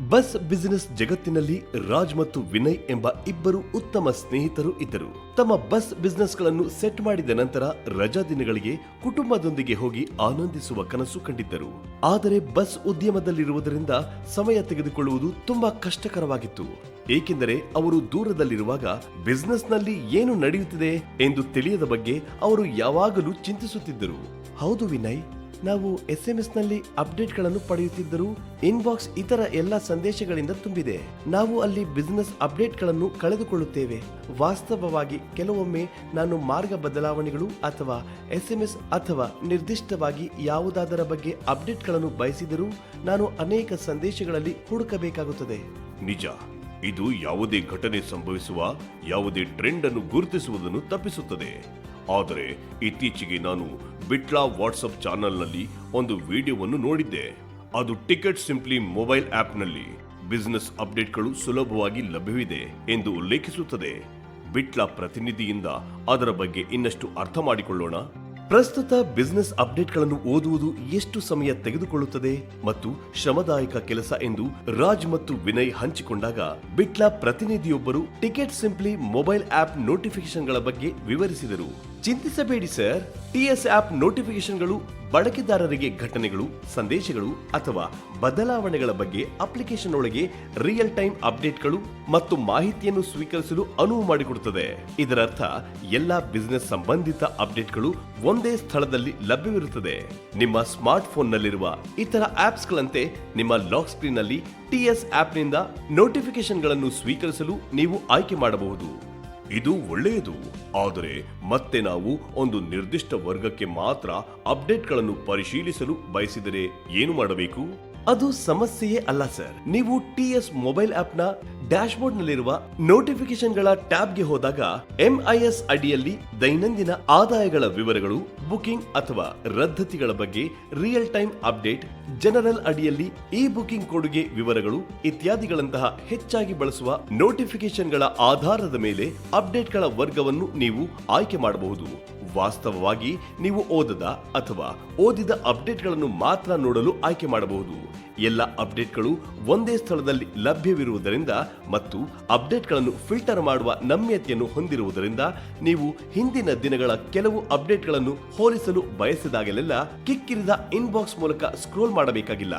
Bus business ಜಗತ್ತಿನಲ್ಲಿ ರಾಜ್ ಮತ್ತು ವಿನಯ್ ಎಂಬ ಇಬ್ಬರು ಉತ್ತಮ ಸ್ನೇಹಿತರು ಇದ್ದರು. ತಮ್ಮ ಬಸ್ ಬಿಸಿನೆಸ್ಗಳನ್ನು ಸೆಟ್ ಮಾಡಿದ ನಂತರ ರಜಾ ದಿನಗಳಿಗೆ ಕುಟುಂಬದೊಂದಿಗೆ ಹೋಗಿ ಆನಂದಿಸುವ ಕನಸು ಕಂಡಿದ್ದರು. ಆದರೆ ಬಸ್ ಉದ್ಯಮದಲ್ಲಿರುವುದರಿಂದ ಸಮಯ ತೆಗೆದುಕೊಳ್ಳುವುದು ತುಂಬಾ ಕಷ್ಟಕರವಾಗಿತ್ತು. ಏಕೆಂದರೆ ಅವರು ದೂರದಲ್ಲಿರುವಾಗ ಬಿಸ್ನೆಸ್ನಲ್ಲಿ ಏನು ನಡೆಯುತ್ತಿದೆ ಎಂದು ತಿಳಿಯದ ಬಗ್ಗೆ ಅವರು ಯಾವಾಗಲೂ ಚಿಂತಿಸುತ್ತಿದ್ದರು. ಹೌದು ವಿನಯ್ ನಾವು ಎಸ್ ಎಂ ಎಸ್ನಲ್ಲಿ ಅಪ್ಡೇಟ್ಗಳನ್ನು ಪಡೆಯುತ್ತಿದ್ದರೂ ಇನ್ಬಾಕ್ಸ್ ಇತರ ಎಲ್ಲ ಸಂದೇಶಗಳಿಂದ ತುಂಬಿದೆ. ನಾವು ಅಲ್ಲಿ ಬಿಸಿನೆಸ್ ಅಪ್ಡೇಟ್ಗಳನ್ನು ಕಳೆದುಕೊಳ್ಳುತ್ತೇವೆ. ವಾಸ್ತವವಾಗಿ ಕೆಲವೊಮ್ಮೆ ನಾನು ಮಾರ್ಗ ಬದಲಾವಣೆಗಳು ಅಥವಾ ಎಸ್ ಅಥವಾ ನಿರ್ದಿಷ್ಟವಾಗಿ ಯಾವುದಾದರ ಬಗ್ಗೆ ಅಪ್ಡೇಟ್ಗಳನ್ನು ಬಯಸಿದರೂ ನಾನು ಅನೇಕ ಸಂದೇಶಗಳಲ್ಲಿ ಹುಡುಕಬೇಕಾಗುತ್ತದೆ. ನಿಜ. ಇದು ಯಾವುದೇ ಘಟನೆ ಸಂಭವಿಸುವ, ಯಾವುದೇ ಟ್ರೆಂಡ್ ಅನ್ನು ಗುರುತಿಸುವುದನ್ನು ತಪ್ಪಿಸುತ್ತದೆ. ಆದರೆ, ಇತ್ತೀಚೆಗೆ ನಾನು ಬಿಟ್ಲಾ ವಾಟ್ಸಪ್ ಚಾನೆಲ್ನಲ್ಲಿ ಒಂದು ವಿಡಿಯೋವನ್ನು ನೋಡಿದ್ದೆ. ಅದು ಟಿಕೆಟ್ ಸಿಂಪ್ಲಿ ಮೊಬೈಲ್ ಆಪ್ನಲ್ಲಿ ಬಿಸಿನೆಸ್ ಅಪ್ಡೇಟ್ಗಳು ಸುಲಭವಾಗಿ ಲಭ್ಯವಿದೆ ಎಂದು ಉಲ್ಲೇಖಿಸುತ್ತದೆ. ಬಿಟ್ಲಾ ಪ್ರತಿನಿಧಿಯಿಂದ ಅದರ ಬಗ್ಗೆ ಇನ್ನಷ್ಟು ಅರ್ಥ ಮಾಡಿಕೊಳ್ಳೋಣ. ಪ್ರಸ್ತುತ ಬಿಸಿನೆಸ್ ಅಪ್ಡೇಟ್ಗಳನ್ನು ಓದುವುದು ಎಷ್ಟು ಸಮಯ ತೆಗೆದುಕೊಳ್ಳುತ್ತದೆ ಮತ್ತು ಶ್ರಮದಾಯಕ ಕೆಲಸ ಎಂದು ರಾಜ್ ಮತ್ತು ವಿನಯ್ ಹಂಚಿಕೊಂಡಾಗ ಬಿಟ್ಲಾ ಪ್ರತಿನಿಧಿಯೊಬ್ಬರು ಟಿಕೆಟ್ ಸಿಂಪ್ಲಿ ಮೊಬೈಲ್ ಆಪ್ ನೋಟಿಫಿಕೇಶನ್ಗಳ ಬಗ್ಗೆ ವಿವರಿಸಿದರು. ಚಿಂತಿಸಬೇಡಿ ಸರ್ ಟಿಎಸ್ ಆಪ್ ನೋಟಿಫಿಕೇಶನ್ಗಳು ಬಳಕೆದಾರರಿಗೆ ಘಟನೆಗಳು, ಸಂದೇಶಗಳು ಅಥವಾ ಬದಲಾವಣೆಗಳ ಬಗ್ಗೆ ಅಪ್ಲಿಕೇಶನ್ ಒಳಗೆ ರಿಯಲ್ ಟೈಮ್ ಅಪ್ಡೇಟ್ಗಳು ಮತ್ತು ಮಾಹಿತಿಯನ್ನು ಸ್ವೀಕರಿಸಲು ಅನುವು ಮಾಡಿಕೊಡುತ್ತದೆ. ಇದರರ್ಥ, ಎಲ್ಲಾ ಬಿಸಿನೆಸ್ ಸಂಬಂಧಿತ ಅಪ್ಡೇಟ್ಗಳು ಒಂದೇ ಸ್ಥಳದಲ್ಲಿ ಲಭ್ಯವಿರುತ್ತದೆ. ನಿಮ್ಮ ಸ್ಮಾರ್ಟ್ ಫೋನ್ನಲ್ಲಿರುವ ಇತರ ಆಪ್ಸ್ಗಳಂತೆ ನಿಮ್ಮ ಲಾಕ್ ಸ್ಕ್ರೀನ್ನಲ್ಲಿ ಟಿಎಸ್ ಆಪ್ನಿಂದ ನೋಟಿಫಿಕೇಶನ್ಗಳನ್ನು ಸ್ವೀಕರಿಸಲು ನೀವು ಆಯ್ಕೆ ಮಾಡಬಹುದು. ಇದು ಒಳ್ಳೆಯದು. ಆದರೆ ಮತ್ತೆ ನಾವು ಒಂದು ನಿರ್ದಿಷ್ಟ ವರ್ಗಕ್ಕೆ ಮಾತ್ರ ಅಪ್ಡೇಟ್ಗಳನ್ನು ಪರಿಶೀಲಿಸಲು ಬಯಸಿದರೆ ಏನು ಮಾಡಬೇಕು? ಅದು ಸಮಸ್ಯೆಯೇ ಅಲ್ಲ ಸರ್. ನೀವು ಟಿಎಸ್ ಮೊಬೈಲ್ ಆಪ್ನ ಡ್ಯಾಶ್ಬೋರ್ಡ್ ನಲ್ಲಿರುವ ನೋಟಿಫಿಕೇಶನ್ಗಳ ಟ್ಯಾಬ್ಗೆ ಹೋದಾಗ ಎಂಐಎಸ್ ಅಡಿಯಲ್ಲಿ ದೈನಂದಿನ ಆದಾಯಗಳ ವಿವರಗಳು, ಬುಕಿಂಗ್ ಅಥವಾ ರದ್ದತಿಗಳ ಬಗ್ಗೆ ರಿಯಲ್ ಟೈಮ್ ಅಪ್ಡೇಟ್ ಜನರಲ್ ಅಡಿಯಲ್ಲಿ ಇ ಬುಕಿಂಗ್ ಕೊಡುಗೆ ವಿವರಗಳು ಇತ್ಯಾದಿಗಳಂತಹ ಹೆಚ್ಚಾಗಿ ಬಳಸುವ ನೋಟಿಫಿಕೇಶನ್ಗಳ ಆಧಾರದ ಮೇಲೆ ಅಪ್ಡೇಟ್ಗಳ ವರ್ಗವನ್ನು ನೀವು ಆಯ್ಕೆ ಮಾಡಬಹುದು. ವಾಸ್ತವವಾಗಿ ನೀವು ಓದದ ಅಥವಾ ಓದಿದ ಅಪ್ಡೇಟ್ಗಳನ್ನು ಮಾತ್ರ ನೋಡಲು ಆಯ್ಕೆ ಮಾಡಬಹುದು. ಎಲ್ಲ ಅಪ್ಡೇಟ್ಗಳು ಒಂದೇ ಸ್ಥಳದಲ್ಲಿ ಲಭ್ಯವಿರುವುದರಿಂದ ಮತ್ತು ಅಪ್ಡೇಟ್ಗಳನ್ನು ಫಿಲ್ಟರ್ ಮಾಡುವ ನಮ್ಯತೆಯನ್ನು ಹೊಂದಿರುವುದರಿಂದ ನೀವು ಹಿಂದಿನ ದಿನಗಳ ಕೆಲವು ಅಪ್ಡೇಟ್ಗಳನ್ನು ಹೋಲಿಸಲು ಬಯಸಿದಾಗಲೆಲ್ಲ ಕಿಕ್ಕಿರಿದ ಇನ್ಬಾಕ್ಸ್ ಮೂಲಕ ಸ್ಕ್ರೋಲ್ ಮಾಡಬೇಕಾಗಿಲ್ಲ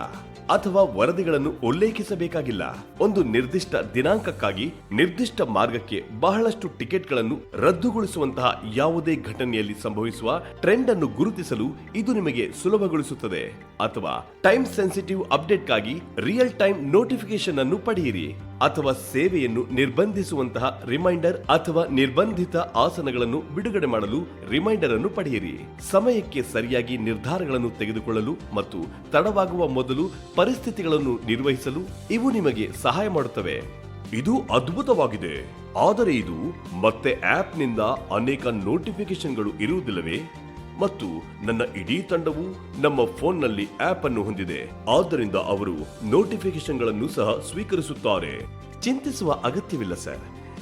ಅಥವಾ ವರದಿಗಳನ್ನು ಉಲ್ಲೇಖಿಸಬೇಕಾಗಿಲ್ಲ. ಒಂದು ನಿರ್ದಿಷ್ಟ ದಿನಾಂಕಕ್ಕಾಗಿ ನಿರ್ದಿಷ್ಟ ಮಾರ್ಗಕ್ಕೆ ಬಹಳಷ್ಟು ಟಿಕೆಟ್ಗಳನ್ನು ರದ್ದುಗೊಳಿಸುವಂತಹ ಯಾವುದೇ ಘಟನೆಯಲ್ಲಿ ಸಂಭವಿಸುವ ಟ್ರೆಂಡ್ ಅನ್ನು ಗುರುತಿಸಲು ಇದು ನಿಮಗೆ ಸುಲಭಗೊಳಿಸುತ್ತದೆ. ಅಥವಾ ಟೈಮ್ ಸೆನ್ಸಿಟಿವ್ ಅಪ್ಡೇಟ್ಗಾಗಿ ರಿಯಲ್ ಟೈಮ್ ನೋಟಿಫಿಕೇಶನ್ ಅನ್ನು ಪಡೆಯಿರಿ. ಅಥವಾ ಸೇವೆಯನ್ನು ನಿರ್ಬಂಧಿಸುವಂತಹ ರಿಮೈಂಡರ್ ಅಥವಾ ನಿರ್ಬಂಧಿತ ಆಸನಗಳನ್ನು ಬಿಡುಗಡೆ ಮಾಡಲು ರಿಮೈಂಡರ್ ಅನ್ನು ಪಡೆಯಿರಿ. ಸಮಯಕ್ಕೆ ಸರಿಯಾಗಿ ನಿರ್ಧಾರಗಳನ್ನು ತೆಗೆದುಕೊಳ್ಳಲು ಮತ್ತು ತಡವಾಗುವ ಮೊದಲು ಪರಿಸ್ಥಿತಿಗಳನ್ನು ನಿರ್ವಹಿಸಲು ಇವು ನಿಮಗೆ ಸಹಾಯ ಮಾಡುತ್ತವೆ. ಇದು ಅದ್ಭುತವಾಗಿದೆ. ಆದರೆ ಇದು ಮತ್ತೆ ಆಪ್ನಿಂದ ಅನೇಕ ನೋಟಿಫಿಕೇಶನ್ಗಳು ಇರುವುದಿಲ್ಲವೇ? ಮತ್ತು ನನ್ನ ಇಡೀ ತಂಡವು ನಮ್ಮ ಫೋನ್ನಲ್ಲಿ ಆಪ್ ಅನ್ನು ಹೊಂದಿದೆ. ಆದ್ದರಿಂದ ಅವರು ನೋಟಿಫಿಕೇಶನ್ಗಳನ್ನು ಸಹ ಸ್ವೀಕರಿಸುತ್ತಾರೆ. ಚಿಂತಿಸುವ ಅಗತ್ಯವಿಲ್ಲ ಸರ್.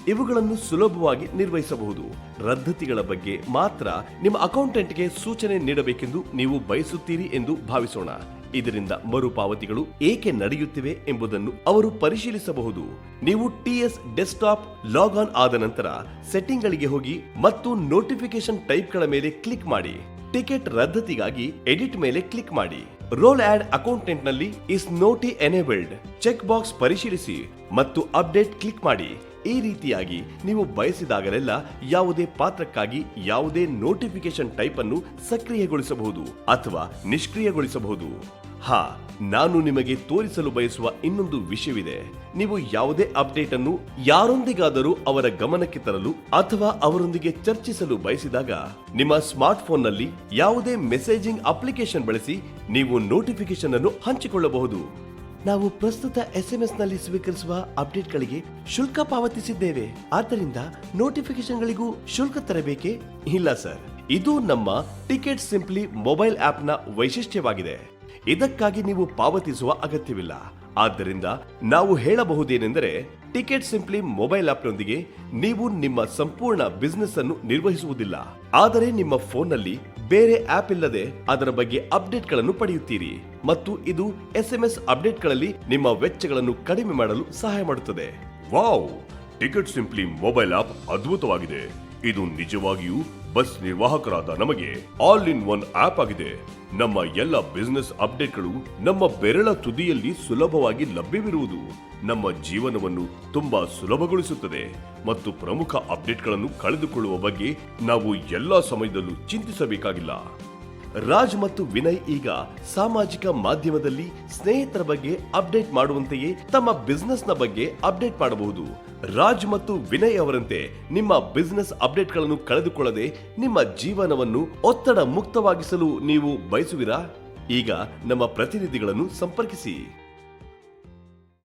ಇವುಗಳನ್ನು ಸುಲಭವಾಗಿ ನಿರ್ವಹಿಸಬಹುದು. ರದ್ದತಿಗಳ ಬಗ್ಗೆ ಮಾತ್ರ ನಿಮ್ಮ ಅಕೌಂಟೆಂಟ್ಗೆ ಸೂಚನೆ ನೀಡಬೇಕೆಂದು ನೀವು ಬಯಸುತ್ತೀರಿ ಎಂದು ಭಾವಿಸೋಣ. ಇದರಿಂದ ಮರುಪಾವತಿಗಳು ಏಕೆ ನಡೆಯುತ್ತಿವೆ ಎಂಬುದನ್ನು ಅವರು ಪರಿಶೀಲಿಸಬಹುದು. ನೀವು ಟಿಎಸ್ ಡೆಸ್ಕ್ಟಾಪ್ ಲಾಗ್ ಆನ್ ಆದ ನಂತರ ಸೆಟ್ಟಿಂಗ್ಗಳಿಗೆ ಹೋಗಿ ಮತ್ತು ನೋಟಿಫಿಕೇಶನ್ ಟೈಪ್ಗಳ ಮೇಲೆ ಕ್ಲಿಕ್ ಮಾಡಿ. ಟಿಕೆಟ್ ರದ್ದತಿಗಾಗಿ ಎಡಿಟ್ ಮೇಲೆ ಕ್ಲಿಕ್ ಮಾಡಿ. Role add ಅಕೌಂಟೆಂಟ್ನಲ್ಲಿ is not enabled. Check box ಪರಿಶೀಲಿಸಿ ಮತ್ತು ಅಪ್ಡೇಟ್ ಕ್ಲಿಕ್ ಮಾಡಿ. ಈ ರೀತಿಯಾಗಿ ನೀವು ಬಯಸಿದಾಗಲೆಲ್ಲ ಯಾವುದೇ ಪಾತ್ರಕ್ಕಾಗಿ ಯಾವುದೇ ನೋಟಿಫಿಕೇಶನ್ ಟೈಪ್ ಅನ್ನು ಸಕ್ರಿಯಗೊಳಿಸಬಹುದು ಅಥವಾ ನಿಷ್ಕ್ರಿಯಗೊಳಿಸಬಹುದು. ಹಾ, ನಾನು ನಿಮಗೆ ತೋರಿಸಲು ಬಯಸುವ ಇನ್ನೊಂದು ವಿಷಯವಿದೆ. ನೀವು ಯಾವುದೇ ಅಪ್ಡೇಟ್ ಅನ್ನು ಯಾರೊಂದಿಗಾದರೂ ಅವರ ಗಮನಕ್ಕೆ ತರಲು ಅಥವಾ ಅವರೊಂದಿಗೆ ಚರ್ಚಿಸಲು ಬಯಸಿದಾಗ ನಿಮ್ಮ ಸ್ಮಾರ್ಟ್ ಫೋನ್ನಲ್ಲಿ ಯಾವುದೇ ಮೆಸೇಜಿಂಗ್ ಅಪ್ಲಿಕೇಶನ್ ಬಳಸಿ ನೀವು ನೋಟಿಫಿಕೇಶನ್ ಅನ್ನು ಹಂಚಿಕೊಳ್ಳಬಹುದು. ನಾವು ಪ್ರಸ್ತುತ ಎಸ್ಎಂಎಸ್ನಲ್ಲಿ ಸ್ವೀಕರಿಸುವ ಅಪ್ಡೇಟ್ಗಳಿಗೆ ಶುಲ್ಕ ಪಾವತಿಸಿದ್ದೇವೆ. ಆದ್ದರಿಂದ ನೋಟಿಫಿಕೇಶನ್ಗಳಿಗೂ ಶುಲ್ಕ ತರಬೇಕೆ? ಇಲ್ಲ, ಸರ್. ಇದು ನಮ್ಮ ಟಿಕೆಟ್ ಸಿಂಪ್ಲಿ ಮೊಬೈಲ್ ಆಪ್ನ ವೈಶಿಷ್ಟ್ಯವಾಗಿದೆ. ಇದಕ್ಕಾಗಿ ನೀವು ಪಾವತಿಸುವ ಅಗತ್ಯವಿಲ್ಲ. ಆದ್ದರಿಂದ ನಾವು ಹೇಳಬಹುದೇನೆಂದರೆ, ಟಿಕೆಟ್ ಸಿಂಪ್ಲಿ ಮೊಬೈಲ್ ಆಪ್ನೊಂದಿಗೆ ನೀವು ನಿಮ್ಮ ಸಂಪೂರ್ಣ ಬಿಸ್ನೆಸ್ ಅನ್ನು ನಿರ್ವಹಿಸುವುದಿಲ್ಲ. ಆದರೆ ನಿಮ್ಮ ಫೋನ್ನಲ್ಲಿ ಬೇರೆ ಆಪ್ ಇಲ್ಲದೆ ಅದರ ಬಗ್ಗೆ ಅಪ್ಡೇಟ್ಗಳನ್ನು ಪಡೆಯುತ್ತೀರಿ. ಮತ್ತು ಇದು ಎಸ್ಎಂಎಸ್ ಅಪ್ಡೇಟ್ಗಳಲ್ಲಿ ನಿಮ್ಮ ವೆಚ್ಚಗಳನ್ನು ಕಡಿಮೆ ಮಾಡಲು ಸಹಾಯ ಮಾಡುತ್ತದೆ. Wow! Ticket simply mobile app ಅದ್ಭುತವಾಗಿದೆ. ಇದು ನಿಜವಾಗಿಯೂ ಬಸ್ ನಿರ್ವಾಹಕರಾದ ನಮಗೆ ಆಲ್ ಇನ್ ಒನ್ ಆಪ್ ಆಗಿದೆ. ನಮ್ಮ ಎಲ್ಲ ಬಿಸ್ನೆಸ್ ಅಪ್ಡೇಟ್ಗಳು ನಮ್ಮ ಬೆರಳ ತುದಿಯಲ್ಲಿ ಸುಲಭವಾಗಿ ಲಭ್ಯವಿರುವುದು ನಮ್ಮ ಜೀವನವನ್ನು ತುಂಬಾ ಸುಲಭಗೊಳಿಸುತ್ತದೆ. ಮತ್ತು ಪ್ರಮುಖ ಅಪ್ಡೇಟ್ಗಳನ್ನು ಕಳೆದುಕೊಳ್ಳುವ ಬಗ್ಗೆ ನಾವು ಎಲ್ಲಾ ಸಮಯದಲ್ಲೂ ಚಿಂತಿಸಬೇಕಾಗಿಲ್ಲ. ರಾಜ್ ಮತ್ತು ವಿನಯ್ ಈಗ ಸಾಮಾಜಿಕ ಮಾಧ್ಯಮದಲ್ಲಿ ಸ್ನೇಹಿತರ ಬಗ್ಗೆ ಅಪ್ಡೇಟ್ ಮಾಡುವಂತೆಯೇ ತಮ್ಮ ಬಿಸ್ನೆಸ್ನ ಬಗ್ಗೆ ಅಪ್ಡೇಟ್ ಮಾಡಬಹುದು. ರಾಜ್ ಮತ್ತು ವಿನಯ್ ಅವರಂತೆ ನಿಮ್ಮ ಬಿಸ್ನೆಸ್ ಅಪ್ಡೇಟ್ಗಳನ್ನು ಕಳೆದುಕೊಳ್ಳದೆ ನಿಮ್ಮ ಜೀವನವನ್ನು ಒತ್ತಡ ಮುಕ್ತವಾಗಿಸಲು ನೀವು ಬಯಸುವಿರಾ? ಈಗ ನಮ್ಮ ಪ್ರತಿನಿಧಿಗಳನ್ನು ಸಂಪರ್ಕಿಸಿ.